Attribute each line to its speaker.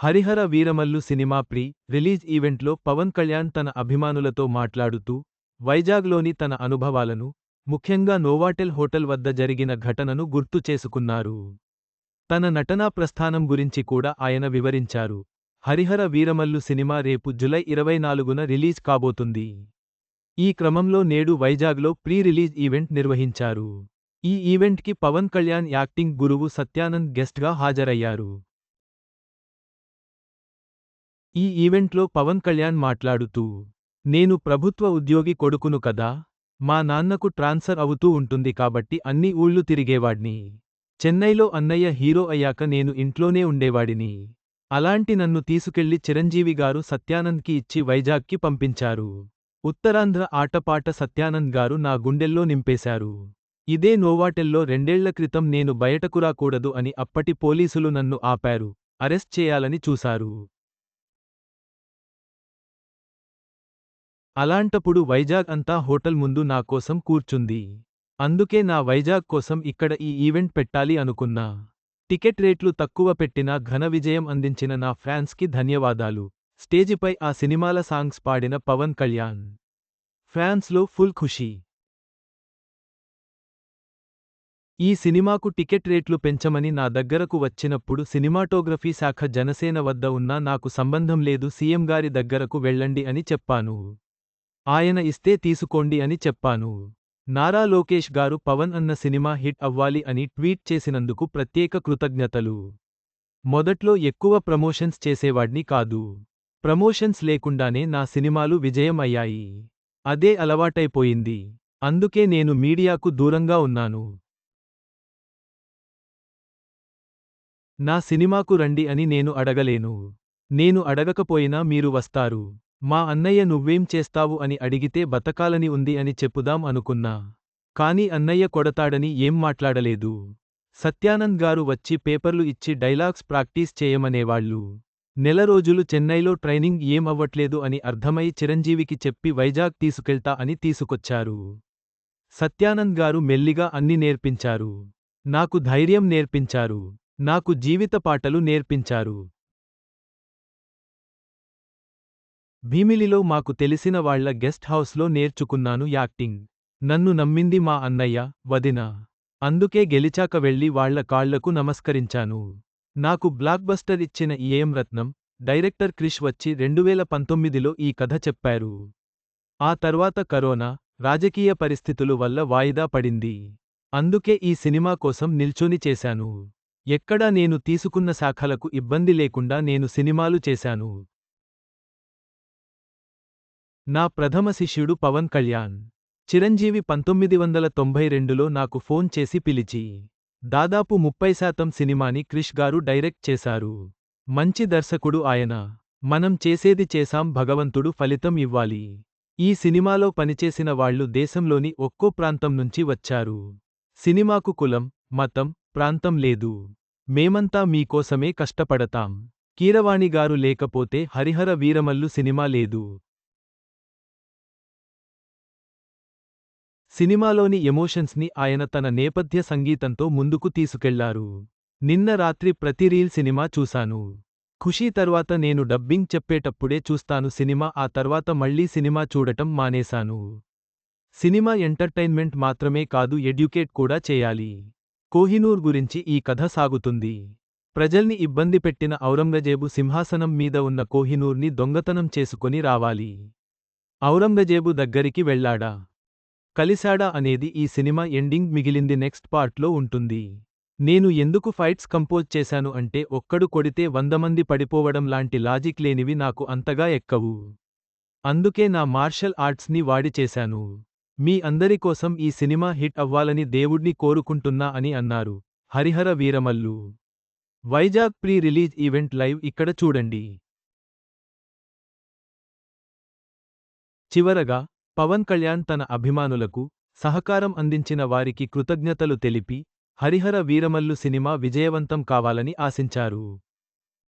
Speaker 1: Harihara Veeramallu cinema pre release ఈవెంట్లో పవన్ కళ్యాణ్ తన అభిమానులతో మాట్లాడుతూ వైజాగ్లోని తన అనుభవాలను ముఖ్యంగా నోవాటెల్ హోటల్ వద్ద జరిగిన ఘటనను గుర్తు చేసుకున్నారు. తన నటనా ప్రస్థానం గురించి కూడా ఆయన వివరించారు. హరిహర వీరమల్లు సినిమా రేపు జులై ఇరవై నాలుగున రిలీజ్ కాబోతుంది. ఈ క్రమంలో నేడు వైజాగ్లో ప్రీ రిలీజ్ ఈవెంట్ నిర్వహించారు. ఈ ఈవెంట్కి పవన్ కళ్యాణ్ యాక్టింగ్ గురువు సత్యానంద్ గెస్ట్గా హాజరయ్యారు. ఈ ఈవెంట్లో పవన్ కళ్యాణ్ మాట్లాడుతూ నేను ప్రభుత్వ ఉద్యోగి కొడుకును కదా మా నాన్నకు ట్రాన్స్ఫర్ అవుతూ ఉంటుంది కాబట్టి అన్ని ఊళ్ళు తిరిగేవాడ్ని. చెన్నైలో అన్నయ్య హీరో అయ్యాక నేను ఇంట్లోనే ఉండేవాడిని. అలాంటి నన్ను తీసుకెళ్ళి చిరంజీవి గారు సత్యానంద్కి ఇచ్చి వైజాగ్కి పంపించారు. ఉత్తరాంధ్ర ఆటపాట సత్యానంద్ గారు నా గుండెల్లో నింపేశారు. ఇదే నోవాటెల్లో రెండేళ్ళ క్రితం నేను బయటకు రాకూడదు అని అప్పటి పోలీసులు నన్ను ఆపారు. అరెస్ట్ చేయాలని చూశారు. అలాంటప్పుడు వైజాగ్ అంతా హోటల్ ముందు నా కోసం కూర్చుంది. అందుకే నా వైజాగ్ కోసం ఇక్కడ ఈ ఈవెంట్ పెట్టాలి అనుకున్నా. టికెట్ రేట్లు తక్కువ పెట్టినా ఘన విజయం అందించిన నా ఫ్యాన్స్కి ధన్యవాదాలు. స్టేజిపై ఆ సినిమాల సాంగ్స్ పాడిన పవన్ కళ్యాణ్. ఫ్యాన్స్లో ఫుల్ ఖుషీ. ఈ సినిమాకు టికెట్ రేట్లు పెంచమని నా దగ్గరకు వచ్చినప్పుడు సినిమాటోగ్రఫీ శాఖ జనసేన వద్ద ఉన్నా నాకు సంబంధం లేదు సీఎం గారి దగ్గరకు వెళ్ళండి అని చెప్పాను. ఆయన ఇస్తే తీసుకోండి అని చెప్పాను. నారా లోకేష్ గారు పవన్ అన్న సినిమా హిట్ అవ్వాలి అని ట్వీట్ చేసినందుకు ప్రత్యేక కృతజ్ఞతలు. మొదట్లో ఎక్కువ ప్రమోషన్స్ చేసేవాడ్ని కాదు. ప్రమోషన్స్ లేకుండానే నా సినిమాలు విజయం అయ్యాయి అదే అలవాటైపోయింది. అందుకే నేను మీడియాకు దూరంగా ఉన్నాను. నా సినిమాకు రండి అని నేను అడగలేను. నేను అడగకపోయినా మీరు వస్తారు. మా అన్నయ్య నువ్వేం చేస్తావు అని అడిగితే బతకాలని ఉంది అని చెప్పుదాం అనుకున్నా. కాని అన్నయ్య కొడతాడని ఏం మాట్లాడలేదు. సత్యానంద్ గారు వచ్చి పేపర్లు ఇచ్చి డైలాగ్స్ ప్రాక్టీస్ చేయమనేవాళ్ళు. నెల రోజులు చెన్నైలో ట్రైనింగ్ ఏం అవ్వట్లేదు అని అర్థమై చిరంజీవికి చెప్పి వైజాగ్ తీసుకెళ్తా అని తీసుకొచ్చారు. సత్యానంద్ గారు మెల్లిగా అన్ని నేర్పించారు. నాకు ధైర్యం నేర్పించారు. నాకు జీవిత పాటలు నేర్పించారు. భీమిలిలో మాకు తెలిసిన వాళ్ళ గెస్ట్ హౌస్లో నేర్చుకున్నాను యాక్టింగ్. నన్ను నమ్మింది మా అన్నయ్య వదిన. అందుకే గెలిచాక వెళ్ళి వాళ్ళ కాళ్ళకు నమస్కరించాను. నాకు బ్లాక్బస్టర్ ఇచ్చిన ఈఎం రత్నం డైరెక్టర్ క్రిష్ వచ్చి రెండువేల పంతొమ్మిదిలో ఈ కథ చెప్పారు. ఆ తర్వాత కరోనా రాజకీయ పరిస్థితులు వల్ల వాయిదా పడింది. అందుకే ఈ సినిమా కోసం నిల్చొని చేశాను. ఎక్కడా నేను తీసుకున్న శాఖలకు ఇబ్బంది లేకుండా నేను సినిమాలు చేశాను. నా ప్రథమ శిష్యుడు పవన్ కళ్యాణ్. చిరంజీవి పంతొమ్మిది వందల తొంభై రెండులో నాకు ఫోన్ చేసి పిలిచి దాదాపు ముప్పై శాతం సినిమాని క్రిష్ గారు డైరెక్ట్ చేశారు. మంచి దర్శకుడు ఆయన. మనం చేసేది చేశాం భగవంతుడు ఫలితం ఇవ్వాలి. ఈ సినిమాలో పనిచేసిన వాళ్ళు దేశంలోని ఒక్కో ప్రాంతం నుంచి వచ్చారు. సినిమాకు కులం మతం ప్రాంతం లేదు. మేమంతా మీకోసమే కష్టపడతాం. కీరవాణిగారు లేకపోతే హరిహర వీరమల్లు సినిమా లేదు. సినిమాలోని ఎమోషన్స్ని ఆయన తన నేపథ్య సంగీతంతో ముందుకు తీసుకెళ్ళారు. నిన్న రాత్రి ప్రతి రీల్ సినిమా చూశాను. ఖుషీ తర్వాత నేను డబ్బింగ్ చెప్పేటప్పుడే చూస్తాను సినిమా ఆ తర్వాత మళ్ళీ సినిమా చూడటం మానేశాను. సినిమా ఎంటర్టైన్మెంట్ మాత్రమే కాదు ఎడ్యుకేట్ కూడా చేయాలి. కోహినూర్ గురించి ఈ కథ సాగుతుంది. ప్రజల్ని ఇబ్బంది పెట్టిన ఔరంగజేబు సింహాసనం మీద ఉన్న కోహినూర్ని దొంగతనం చేసుకొని రావాలి. ఔరంగజేబు దగ్గరికి వెళ్ళాడా కలిశాడా అనేది ఈ సినిమా ఎండింగ్ మిగిలింది నెక్స్ట్ పార్ట్లో ఉంటుంది. నేను ఎందుకు ఫైట్స్ కంపోజ్ చేశాను అంటే ఒక్కడు కొడితే వందమంది పడిపోవడం లాంటి లాజిక్ లేనివి నాకు అంతగా ఎక్కవు. అందుకే నా మార్షల్ ఆర్ట్స్ని వాడి చేశాను. మీ అందరి కోసం ఈ సినిమా హిట్ అవ్వాలని దేవుడ్ని కోరుకుంటున్నా అని అన్నారు. Harihara Veeramallu. Vizag pre release event live ఇక్కడ చూడండి. చివరగా పవన్ కళ్యాణ్ తన అభిమానులకు సహకారం అందించిన వారికి కృతజ్ఞతలు తెలిపి హరిహర వీరమల్లు సినిమా విజయవంతం కావాలని ఆశించారు.